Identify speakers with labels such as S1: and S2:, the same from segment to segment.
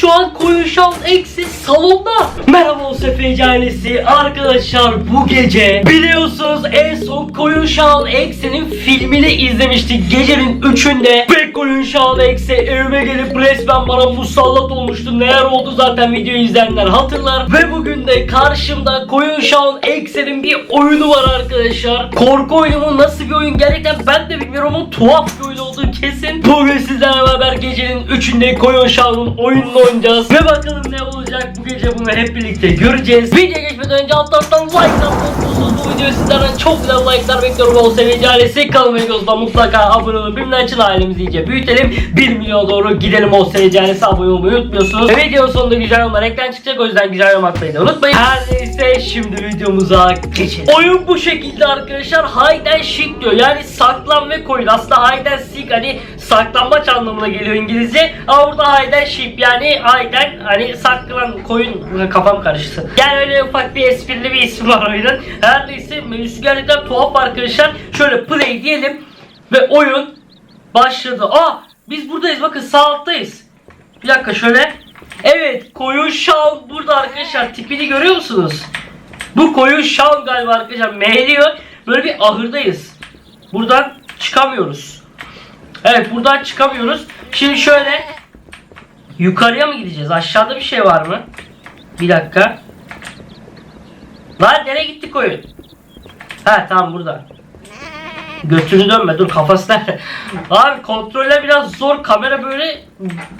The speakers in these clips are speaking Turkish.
S1: সব şu an Koyun Şans Eksi salonda. Merhaba OSF ailesi. Arkadaşlar bu gece biliyorsunuz en son Koyun Şans Eksi'nin filmini izlemiştik. Gecenin 3'ünde ve Koyun Şans Eksi evime gelip resmen bana musallat olmuştu. Neler oldu zaten videoyu izleyenler hatırlar. Ve bugün de karşımda Koyun Şans Eksi'nin bir oyunu var arkadaşlar. Korku oyunu mu nasıl bir oyun gerçekten ben de bilmiyorum ama tuhaf bir oyun olduğu kesin. Bugün sizlerle beraber gecenin 3'ünde Koyun Şah'ın oyununu oynayacağız. Ve bakalım ne olacak bu gece bunu hep birlikte göreceğiz. Video geçmeden önce alt alttan like atıyorsunuz. Bu videoyu sizlerden çok güzel like'lar bekliyorum. O seviye ailesi kanalıma videosunda mutlaka abone olun. Benimle açın ailemizi iyice büyütelim. 1 milyon doğru gidelim o ailesi abone olmayı unutmuyorsunuz. Ve videonun sonunda güzel yorumlar ekran çıkacak. O yüzden güzel yorum atmayı da unutmayın. Her neyse şimdi videomuza geçelim. Oyun bu şekilde arkadaşlar. Hide and seek diyor. Yani saklan ve koyun. Aslında hide and seek hani saklanmaç anlamına geliyor İngilizce. Ama burada and seek yani and hani saklan koyun kafam karıştı. Yani öyle ufak bir esprili bir ismi var oyunun. Her neyse menüsü gerçekten tuhaf arkadaşlar. Şöyle play diyelim ve oyun başladı. Aa biz buradayız bakın sağ alttayız. Bir dakika şöyle. Evet koyun şal burada arkadaşlar tipini görüyor musunuz? Bu koyun şal galiba arkadaşlar meyliyor. Böyle bir ahırdayız. Buradan çıkamıyoruz. Evet buradan çıkamıyoruz. Şimdi şöyle yukarıya mı gideceğiz? Aşağıda bir şey var mı? Bir dakika. Lan nereye gitti koyun? Ha tamam burada. Götünü dönme dur kafası? Abi kontroller biraz zor. Kamera böyle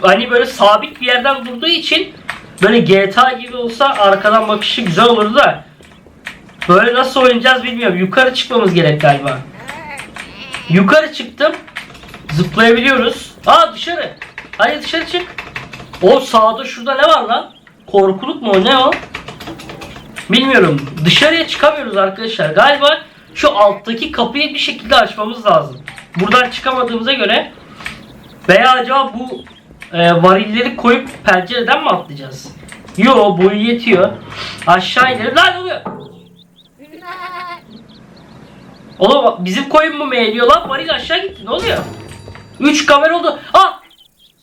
S1: hani böyle sabit bir yerden durduğu için böyle GTA gibi olsa arkadan bakışı güzel olurdu da böyle nasıl oynayacağız bilmiyorum. Yukarı çıkmamız gerek galiba. Yukarı çıktım. Zıplayabiliyoruz. Aa dışarı. Hadi dışarı çık. O sağda şurada ne var lan? Korkuluk mu o ne o? Bilmiyorum. Dışarıya çıkamıyoruz arkadaşlar. Galiba şu alttaki kapıyı bir şekilde açmamız lazım. Buradan çıkamadığımıza göre veya acaba bu e, varilleri koyup pencereden mi atlayacağız? Yo boyu yetiyor. Aşağı inelim. Lan oluyor. Oğlum bizim koyun mu meğliyor lan? Varil aşağı gitti. Ne oluyor? 3 kamera oldu. Ah!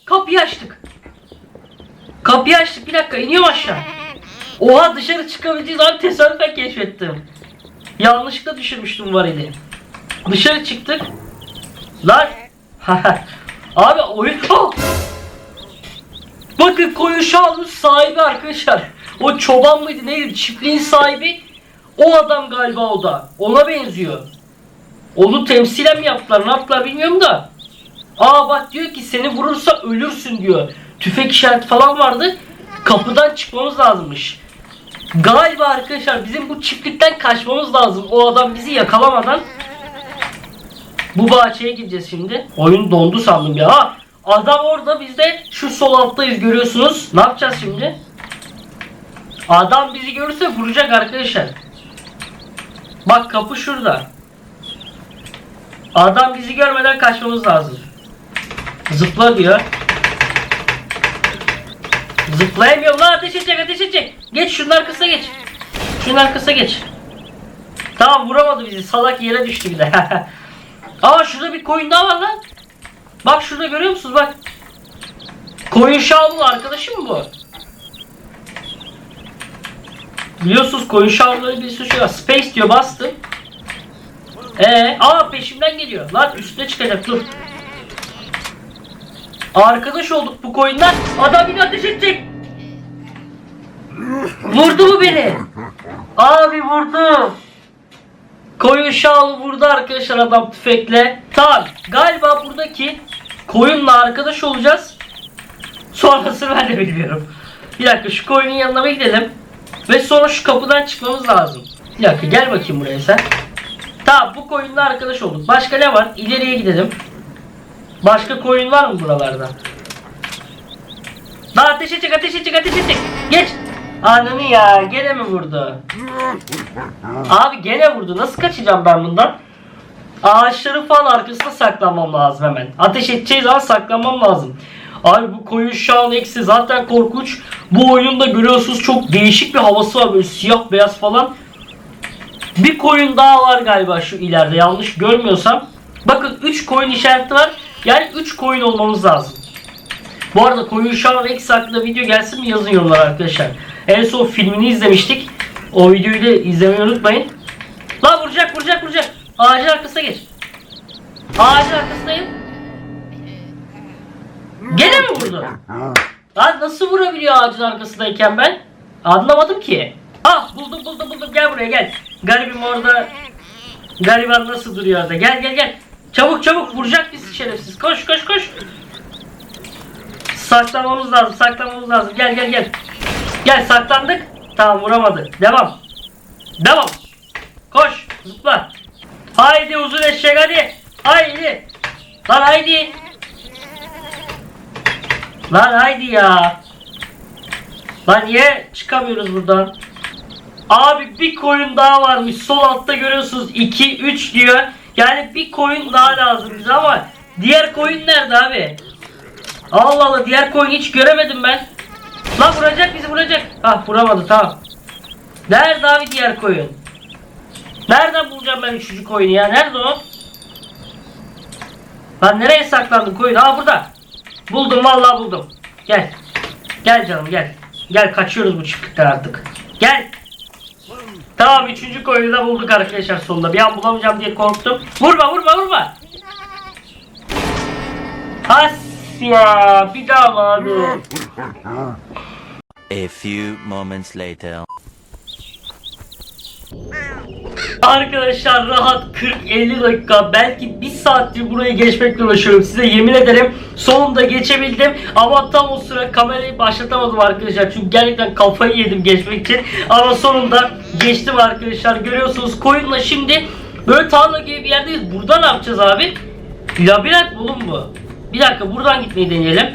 S1: Kapıyı açtık. Kapıyı açtık. Bir dakika iniyorum aşağı. Oha dışarı çıkabileceğiz abi tesadüfen keşfettim. Yanlışlıkla düşürmüştüm varili. Dışarı çıktık. Lan. abi oyun... Bakın koyun şahının sahibi arkadaşlar. O çoban mıydı neydi çiftliğin sahibi. O adam galiba o da. Ona benziyor. Onu temsilen mi yaptılar ne yaptılar bilmiyorum da. Aa bak diyor ki seni vurursa ölürsün diyor. Tüfek işareti falan vardı. Kapıdan çıkmamız lazımmış. Galiba arkadaşlar bizim bu çiftlikten kaçmamız lazım. O adam bizi yakalamadan. Bu bahçeye gideceğiz şimdi. Oyun dondu sandım ya. Adam orada biz de şu sol alttayız görüyorsunuz. Ne yapacağız şimdi? Adam bizi görürse vuracak arkadaşlar. Bak kapı şurada. Adam bizi görmeden kaçmamız lazım. Zıpla diyor. Zıplayamıyorum lan ateş edecek ateş edecek. Geç şunun arkasına geç. Şunun arkasına geç. Tamam vuramadı bizi salak yere düştü bir de. Aa şurada bir koyun daha var lan. Bak şurada görüyor musunuz bak. Koyun şavlu arkadaşım bu? Biliyorsunuz koyun şavluları bir sürü şey var. Space diyor bastım. Ee, aa peşimden geliyor. Lan üstüne çıkacak dur. Arkadaş olduk bu koyunlar. Adam bir ateş edecek. Vurdu mu beni? Abi vurdu. Koyun şal vurdu arkadaşlar adam tüfekle. Tamam galiba buradaki koyunla arkadaş olacağız. Sonrasını ben de bilmiyorum. Bir dakika şu koyunun yanına gidelim. Ve sonra şu kapıdan çıkmamız lazım. Bir dakika gel bakayım buraya sen. Tamam bu koyunla arkadaş olduk. Başka ne var? İleriye gidelim. Başka koyun var mı buralarda? Lan ateş edecek ateş edecek ateş edecek. Geç. Ananı ya gene mi vurdu? Abi gene vurdu. Nasıl kaçacağım ben bundan? Ağaçların falan arkasına saklanmam lazım hemen. Ateş edeceği zaman saklanmam lazım. Abi bu koyun an eksi zaten korkunç. Bu oyunda görüyorsunuz çok değişik bir havası var böyle siyah beyaz falan. Bir koyun daha var galiba şu ileride yanlış görmüyorsam. Bakın 3 koyun işareti var. Yani 3 koyun olmamız lazım. Bu arada Koyu Şahan X hakkında video gelsin mi yazın yorumlara arkadaşlar. En son filmini izlemiştik. O videoyu da izlemeyi unutmayın. Lan vuracak vuracak vuracak. Ağacın arkasına geç. Ağacın arkasındayım. Gene mi vurdu? Lan nasıl vurabiliyor ağacın arkasındayken ben? Anlamadım ki. Ah buldum buldum buldum gel buraya gel. Garibim orada. Gariban nasıl duruyor orada? Gel gel gel. Çabuk çabuk vuracak bizi şerefsiz. Koş koş koş. Saklamamız lazım saklamamız lazım. Gel gel gel. Gel saklandık. Tamam vuramadı. Devam. Devam. Koş zıpla. Haydi uzun eşek hadi. Haydi. Lan haydi. Lan haydi ya. Lan niye çıkamıyoruz buradan? Abi bir koyun daha varmış. Sol altta görüyorsunuz 2 3 diyor. Yani bir koyun daha lazım bize ama diğer koyun nerede abi? Allah Allah diğer koyun hiç göremedim ben. Lan vuracak bizi vuracak. Ah vuramadı tamam. Nerede abi diğer koyun? Nereden bulacağım ben üçüncü koyunu ya? Nerede o? Lan nereye saklandın koyun? Aa burada. Buldum vallahi buldum. Gel. Gel canım gel. Gel kaçıyoruz bu çiftlikten artık. Gel. Tamam üçüncü koyunu da bulduk arkadaşlar sonunda. Bir an bulamayacağım diye korktum. Vurma vurma vurma. Has ya bir daha mı?
S2: A few moments later.
S1: Arkadaşlar rahat 40-50 dakika belki 1 saattir burayı geçmekle uğraşıyorum. Size yemin ederim sonunda geçebildim. Ama tam o sıra kamerayı başlatamadım arkadaşlar. Çünkü gerçekten kafayı yedim geçmek için. Ama sonunda geçtim arkadaşlar. Görüyorsunuz koyunla şimdi böyle tarla gibi bir yerdeyiz. Burada ne yapacağız abi? Labirent bulun bu. Bir dakika buradan gitmeyi deneyelim.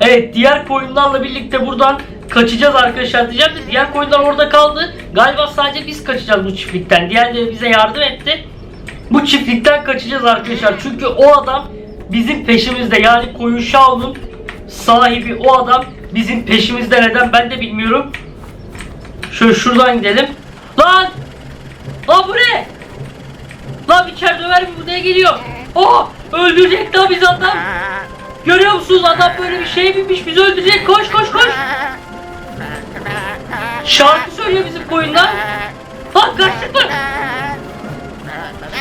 S1: Evet diğer koyunlarla birlikte buradan kaçacağız arkadaşlar diyeceğim de diğer koyunlar orada kaldı. Galiba sadece biz kaçacağız bu çiftlikten. Diğerleri bize yardım etti. Bu çiftlikten kaçacağız arkadaşlar. Çünkü o adam bizim peşimizde. Yani koyun Shao'nun sahibi o adam bizim peşimizde. Neden ben de bilmiyorum. Şöyle şuradan gidelim. Lan! Lan bu ne? Lan içeride döver mi buraya geliyor? Oh! Öldürecek lan bizi adam. Görüyor musunuz adam böyle bir şey binmiş bizi öldürecek. Koş koş koş. Şarkı söylüyor bizim koyunlar. Lan kaçtık mı?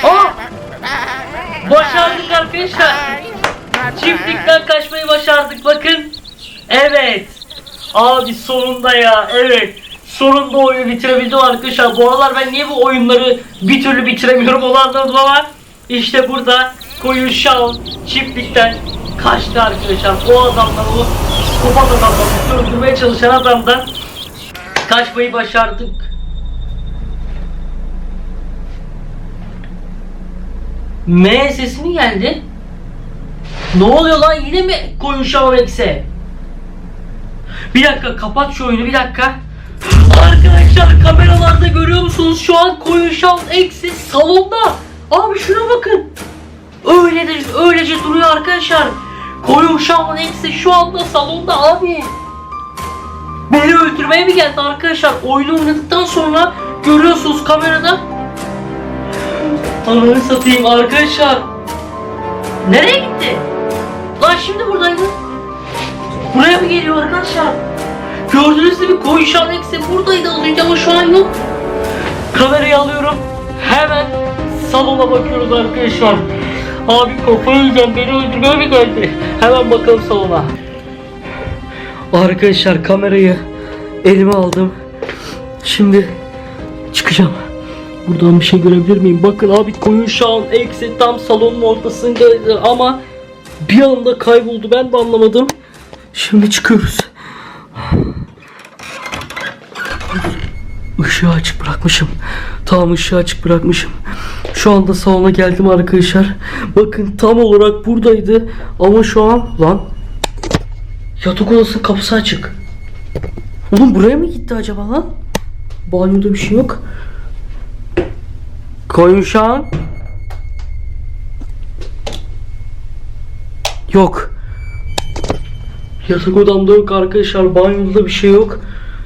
S1: Oh! Başardık arkadaşlar. Çiftlikten kaçmayı başardık bakın. Evet. Abi sonunda ya evet. Sonunda oyunu bitirebildim arkadaşlar. Bu aralar ben niye bu oyunları bir türlü bitiremiyorum onu anlamadım ama işte burada koyun Shaun çiftlikten kaçtı arkadaşlar. O adamdan o kopan adamdan öldürmeye çalışan adamdan kaçmayı başardık. M sesi mi geldi? Ne oluyor lan yine mi Shaun X'e? Bir dakika kapat şu oyunu bir dakika. Arkadaşlar kameralarda görüyor musunuz? Şu an Shaun X'i salonda. Abi şuna bakın. Öyle de öylece duruyor arkadaşlar. Koyun X'i şu anda salonda abi. Beni öldürmeye mi geldi arkadaşlar? Oyunu oynadıktan sonra görüyorsunuz kamerada. Ananı satayım arkadaşlar. Nereye gitti? Lan şimdi buradaydı. Buraya mı geliyor arkadaşlar? Gördüğünüz gibi koyu şu an eksi buradaydı az önce ama şu an yok. Kamerayı alıyorum. Hemen salona bakıyoruz arkadaşlar. Abi kafayı yiyeceğim beni öldürmeye mi geldi? Hemen bakalım salona. Arkadaşlar kamerayı elime aldım. Şimdi çıkacağım. Buradan bir şey görebilir miyim? Bakın abi koyun şu an eksi tam salonun ortasındaydı ama bir anda kayboldu ben de anlamadım. Şimdi çıkıyoruz. Işığı açık bırakmışım. Tamam ışığı açık bırakmışım. Şu anda salona geldim arkadaşlar. Bakın tam olarak buradaydı. Ama şu an lan yatak odasının kapısı açık. Oğlum buraya mı gitti acaba lan? Banyoda bir şey yok. Koyun şu an. Yok. Yatak odamda yok arkadaşlar. Banyoda bir şey yok.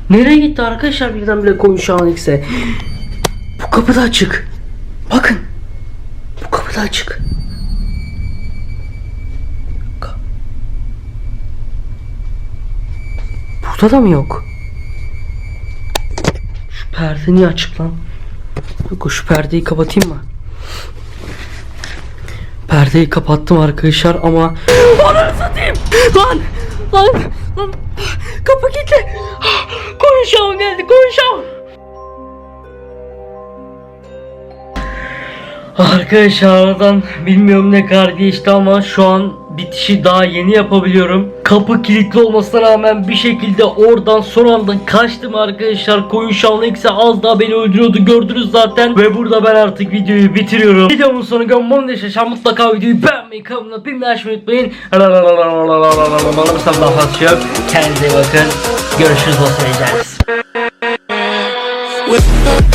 S1: Nereye gitti arkadaşlar birdenbire koyun şu an? Bu kapı da açık. Bakın. Bu kapı da açık. Burada da mı yok? Şu perde niye açık lan? Yok şu perdeyi kapatayım mı? Perdeyi kapattım arkadaşlar ama Ananı satayım! Lan! Lan! Lan! Kapı kilitli! Konuşalım geldi konuşalım! Arkadaşlar aradan bilmiyorum ne kadar geçti ama şu an bitişi daha yeni yapabiliyorum. Kapı kilitli olmasına rağmen bir şekilde oradan son anda kaçtım arkadaşlar. Koyun şanlı eksi az daha beni öldürüyordu gördünüz zaten. Ve burada ben artık videoyu bitiriyorum. Videomun sonu görmem yaşaşan mutlaka videoyu beğenmeyi, kanalıma bilmeyi açmayı unutmayın. Sanırım daha fazla şey yok. Kendinize bakın. Görüşürüz dostlar.
S3: with